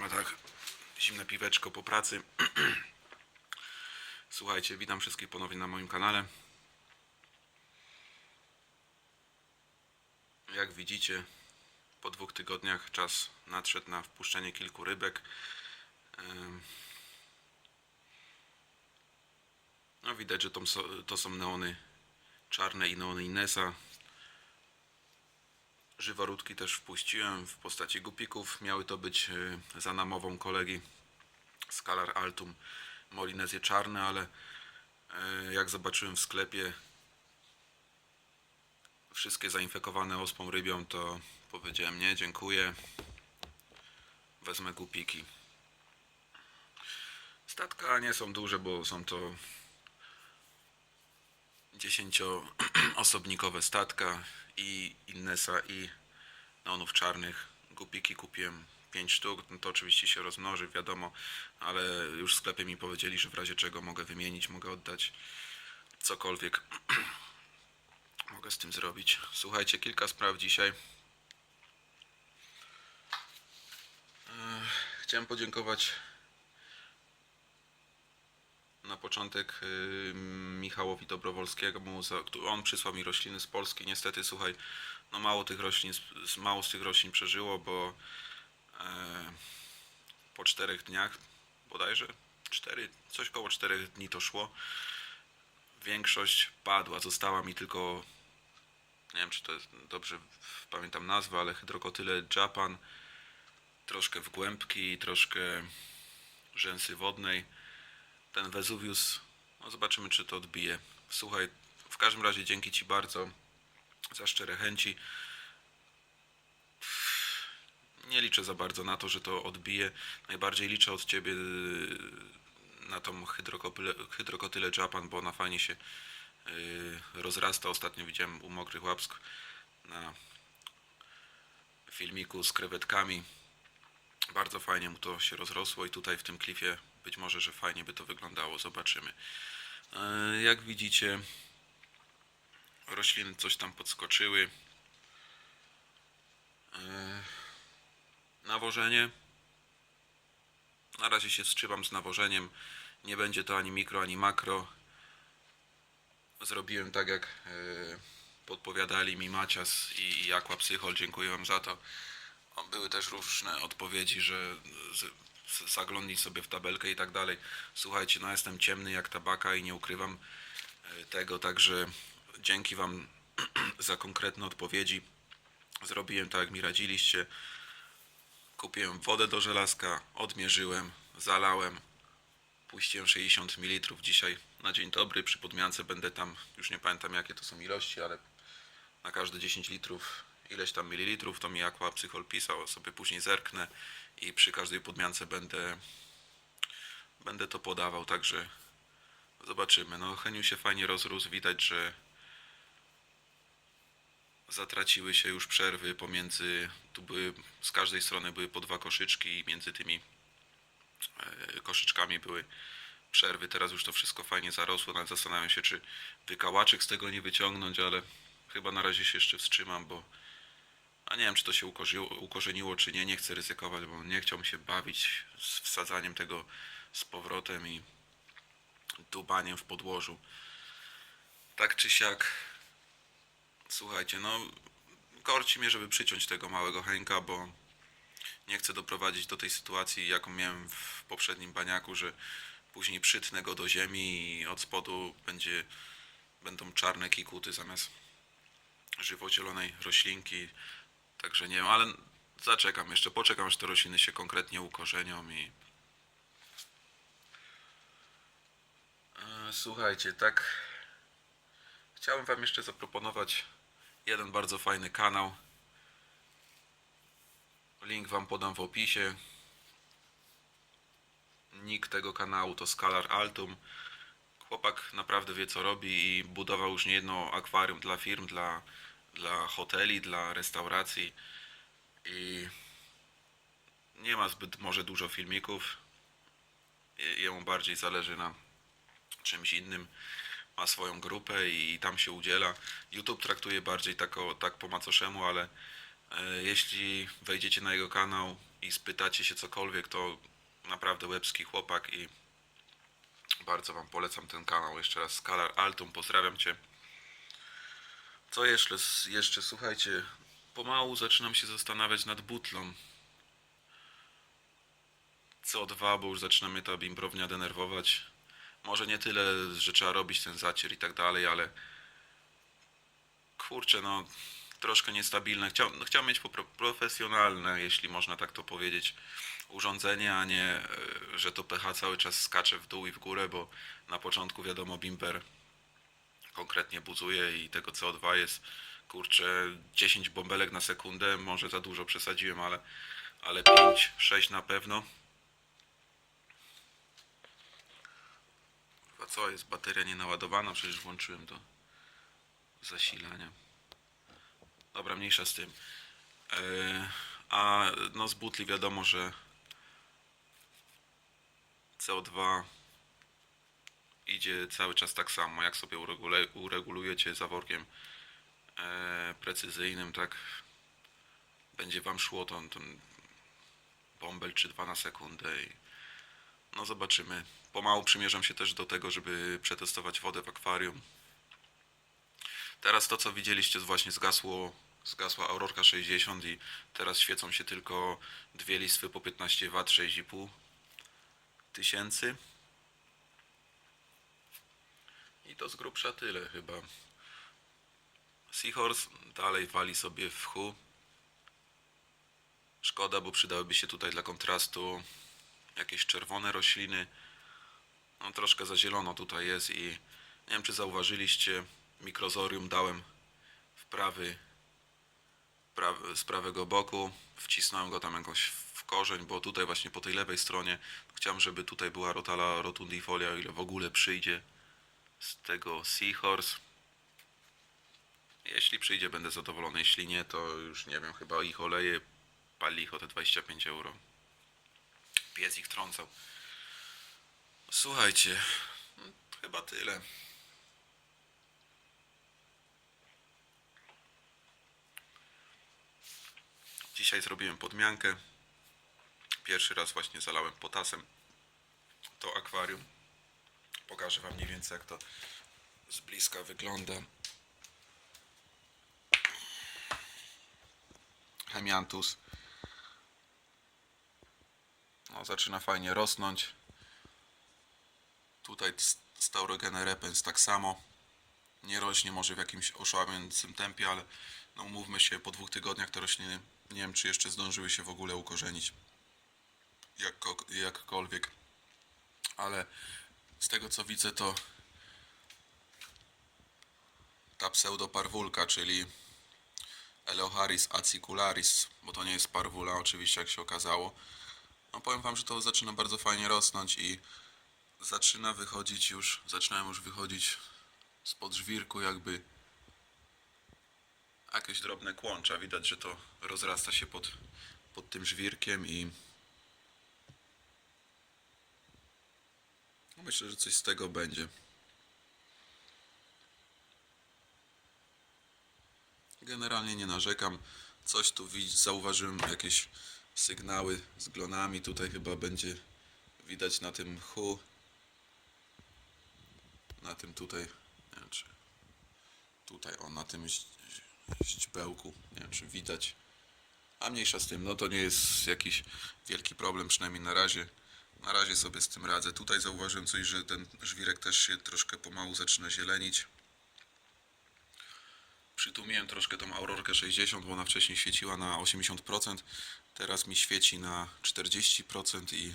ma tak zimne piweczko po pracy. Słuchajcie, witam wszystkich ponownie na moim kanale. Jak widzicie, po dwóch tygodniach czas nadszedł na wpuszczenie kilku rybek. No widać, że to są neony czarne i neony Inesa. Żyworódki też wpuściłem w postaci gupików. Miały to być e, za namową kolegi Scalar Altum Molinezje czarne, ale e, jak zobaczyłem w sklepie wszystkie zainfekowane ospą rybią, to powiedziałem nie, dziękuję. Wezmę gupiki. Statka nie są duże, bo są to dziesięcioosobnikowe statka i Innesa i neonów czarnych. Gupiki kupiłem 5 sztuk, no to oczywiście się rozmnoży, wiadomo, ale już w sklepie mi powiedzieli, że w razie czego mogę wymienić, mogę oddać cokolwiek mogę z tym zrobić. Słuchajcie, kilka spraw dzisiaj. Ech, Chciałem podziękować na początek y, Michałowi Dobrowolskiemu, za, on przysłał mi rośliny z Polski. Niestety, słuchaj, no mało tych roślin, mało z tych roślin przeżyło, bo e, po czterech dniach, bodajże cztery, coś koło czterech dni to szło. Większość padła, została mi tylko, nie wiem czy to dobrze pamiętam nazwę, ale hydrokotyle Japan, troszkę wgłębki, troszkę rzęsy wodnej ten Vesuvius, no zobaczymy czy to odbije. Słuchaj, w każdym razie dzięki Ci bardzo za szczere chęci. Nie liczę za bardzo na to, że to odbije. Najbardziej liczę od Ciebie yy, na tą hydrokotylę Japan, bo ona fajnie się yy, rozrasta. Ostatnio widziałem u Mokrych Łapsk na filmiku z krewetkami bardzo fajnie mu to się rozrosło i tutaj w tym klifie być może, że fajnie by to wyglądało, zobaczymy. E, Jak widzicie, rośliny coś tam podskoczyły. E, Nawożenie. Na razie się wstrzymam z nawożeniem. Nie będzie to ani mikro, ani makro. Zrobiłem tak, jak e, podpowiadali mi Macias i, Aqua Psychol. Dziękuję Wam za to. Były też różne odpowiedzi, że zaglądnij sobie w tabelkę i tak dalej. Słuchajcie, no jestem ciemny jak tabaka i nie ukrywam e, tego, także dzięki Wam za konkretne odpowiedzi. Zrobiłem tak, jak mi radziliście. Kupiłem wodę do żelazka, odmierzyłem, zalałem, puściłem 60 ml dzisiaj na dzień dobry. Przy podmiance będę tam, już nie pamiętam jakie to są ilości, ale na każde 10 litrów ileś tam mililitrów, to mi Aqua Psychol pisał, sobie później zerknę i przy każdej podmiance będę będę to podawał, także zobaczymy. No Heniu się fajnie rozrósł, widać, że zatraciły się już przerwy pomiędzy, tu były, z każdej strony były po dwa koszyczki i między tymi e, koszyczkami były przerwy. Teraz już to wszystko fajnie zarosło. Nawet zastanawiam się, czy wykałaczek z tego nie wyciągnąć, ale chyba na razie się jeszcze wstrzymam, bo a nie wiem, czy to się ukorzeniło, czy nie. Nie chcę ryzykować, bo nie chciałbym się bawić z wsadzaniem tego z powrotem i dubaniem w podłożu. Tak czy siak, słuchajcie, no korci mnie, żeby przyciąć tego małego Henka, bo nie chcę doprowadzić do tej sytuacji, jaką miałem w poprzednim baniaku, że później przytnę go do ziemi i od spodu będzie, będą czarne kikuty zamiast żywo-zielonej roślinki. Także nie wiem, ale zaczekam jeszcze, poczekam aż te rośliny się konkretnie ukorzenią i... E, Słuchajcie, tak chciałem wam jeszcze zaproponować jeden bardzo fajny kanał. Link wam podam w opisie. Nick tego kanału to Scalar Altum. Chłopak naprawdę wie co robi i budował już niejedno akwarium dla firm, dla, dla hoteli, dla restauracji i nie ma zbyt może dużo filmików. Je- Jemu bardziej zależy na czymś innym. Ma swoją grupę i tam się udziela. YouTube traktuje bardziej tak, o, tak po macoszemu, ale e, jeśli wejdziecie na jego kanał, i spytacie się cokolwiek, to naprawdę łebski chłopak i bardzo Wam polecam ten kanał. Jeszcze raz Skalar Altum, pozdrawiam Cię. Co jeszcze? Jeszcze słuchajcie, pomału zaczynam się zastanawiać nad butlą. CO2, bo już zaczyna mnie ta bimbrownia denerwować. Może nie tyle, że trzeba robić ten zacier i tak dalej, ale kurczę, no troszkę niestabilne. Chciał, no, chciałem mieć profesjonalne, jeśli można tak to powiedzieć, urządzenie, a nie, e, że to pH cały czas skacze w dół i w górę, bo na początku wiadomo bimber konkretnie buzuje i tego CO2 jest kurczę 10 bąbelek na sekundę, może za dużo przesadziłem, ale, ale 5, 6 na pewno. Kurwa, co jest? Bateria nie naładowana, przecież włączyłem do zasilania. Dobra, mniejsza z tym. E, a no z butli wiadomo, że CO2 idzie cały czas tak samo. Jak sobie uregulujecie zaworkiem e, precyzyjnym, tak będzie wam szło ten, ten bąbel czy dwa na sekundę i no zobaczymy. Pomału przymierzam się też do tego, żeby przetestować wodę w akwarium. Teraz to co widzieliście właśnie zgasło, zgasła Aurorka 60 i teraz świecą się tylko dwie listwy po 15 W 6,5 tysięcy. I to z grubsza tyle chyba. Seahorse dalej wali sobie w chu. Szkoda, bo przydałyby się tutaj dla kontrastu jakieś czerwone rośliny. No troszkę za zielono tutaj jest i nie wiem czy zauważyliście, mikrozorium dałem w prawy, prawy z prawego boku. Wcisnąłem go tam jakoś w korzeń, bo tutaj właśnie po tej lewej stronie chciałem, żeby tutaj była rotala rotundifolia, o ile w ogóle przyjdzie z tego Seahorse. Jeśli przyjdzie, będę zadowolony. Jeśli nie, to już nie wiem, chyba ich oleje pali ich o te 25 euro. Pies ich trącał. Słuchajcie, no, chyba tyle. Dzisiaj zrobiłem podmiankę. Pierwszy raz właśnie zalałem potasem to akwarium. Pokażę Wam mniej więcej jak to z bliska wygląda. Hemiantus. No, zaczyna fajnie rosnąć. Tutaj Staurogene repens tak samo. Nie rośnie może w jakimś oszałamiającym tempie, ale no umówmy się, po dwóch tygodniach te rośliny nie wiem czy jeszcze zdążyły się w ogóle ukorzenić. Jakko, jakkolwiek. Ale z tego co widzę to ta pseudoparwulka, czyli Eleocharis acicularis, bo to nie jest parwula oczywiście jak się okazało. No powiem wam, że to zaczyna bardzo fajnie rosnąć i zaczyna wychodzić już, zaczynają już wychodzić spod żwirku jakby jakieś drobne kłącza. Widać, że to rozrasta się pod, pod tym żwirkiem i myślę, że coś z tego będzie. Generalnie nie narzekam. Coś tu zauważyłem jakieś sygnały z glonami. Tutaj chyba będzie widać na tym hu. Na tym tutaj. Nie wiem, czy tutaj o na tym źdźbełku. Nie wiem czy widać. A mniejsza z tym, no to nie jest jakiś wielki problem, przynajmniej na razie. Na razie sobie z tym radzę. Tutaj zauważyłem coś, że ten żwirek też się troszkę pomału zaczyna zielenić. Przytłumiłem troszkę tą Aurorkę 60, bo ona wcześniej świeciła na 80%. Teraz mi świeci na 40% i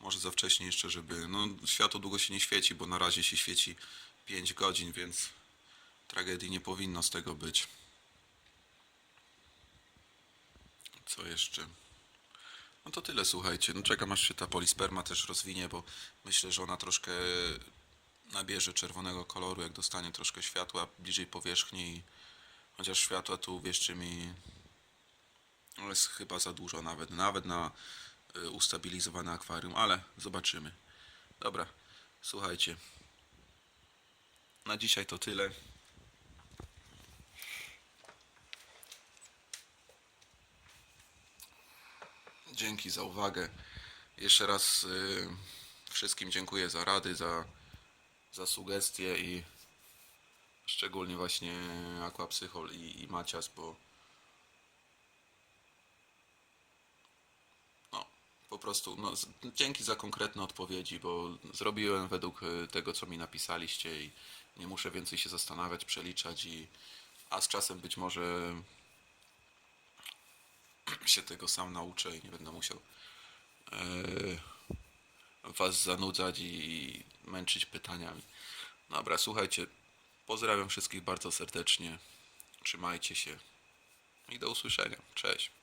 może za wcześnie jeszcze, żeby... No światło długo się nie świeci, bo na razie się świeci 5 godzin, więc tragedii nie powinno z tego być. Co jeszcze? No to tyle, słuchajcie. No czekam aż się ta polisperma też rozwinie, bo myślę, że ona troszkę nabierze czerwonego koloru, jak dostanie troszkę światła bliżej powierzchni. Chociaż światła tu, wierzcie mi, no jest chyba za dużo nawet. Nawet na y, ustabilizowane akwarium, ale zobaczymy. Dobra, słuchajcie. Na dzisiaj to tyle. Dzięki za uwagę. Jeszcze raz y, wszystkim dziękuję za rady, za, za sugestie i szczególnie właśnie Aquapsychol i, i Macias, bo no, po prostu no, z- dzięki za konkretne odpowiedzi, bo zrobiłem według y, tego, co mi napisaliście i nie muszę więcej się zastanawiać, przeliczać i a z czasem być może się tego sam nauczę i nie będę musiał e, was zanudzać i męczyć pytaniami. Dobra, słuchajcie, pozdrawiam wszystkich bardzo serdecznie. Trzymajcie się i do usłyszenia. Cześć.